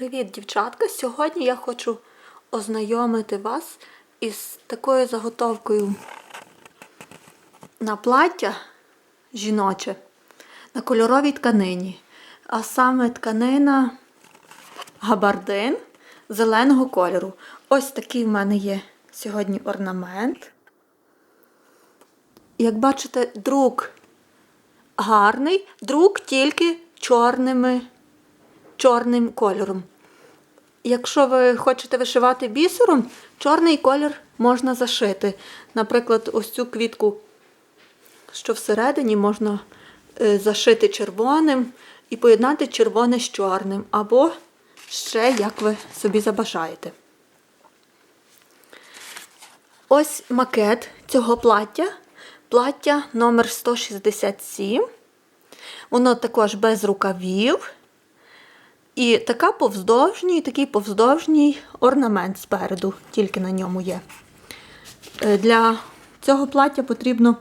Привіт, дівчатка! Сьогодні я хочу ознайомити вас із такою заготовкою на плаття жіноче на кольоровій тканині. А саме тканина габардин зеленого кольору. Ось такий в мене є сьогодні орнамент. Як бачите, друк гарний, друк тільки чорними чорним кольором. Якщо ви хочете вишивати бісером, чорний колір можна зашити. Наприклад, ось цю квітку, що всередині, можна е, зашити червоним і поєднати червоне з чорним, або ще як ви собі забажаєте. Ось макет цього плаття. Плаття номер 167. Воно також без рукавів. І така повздовжній, такий повздовжній орнамент спереду, тільки на ньому є. Е, Для цього плаття потрібно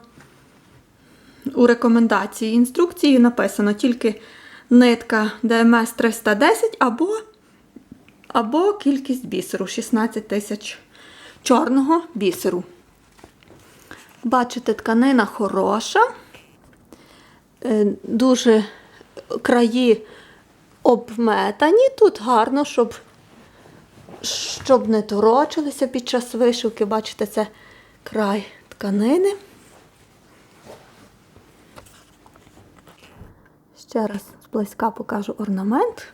у рекомендації інструкції написано тільки нитка ДМС 310 або, або кількість бісеру 16 тисяч чорного бісеру. Бачите, тканина хороша, Е, дуже краї обметані тут гарно, щоб, щоб не торочилися під час вишивки. Бачите, це край тканини. Ще раз зблизька покажу орнамент.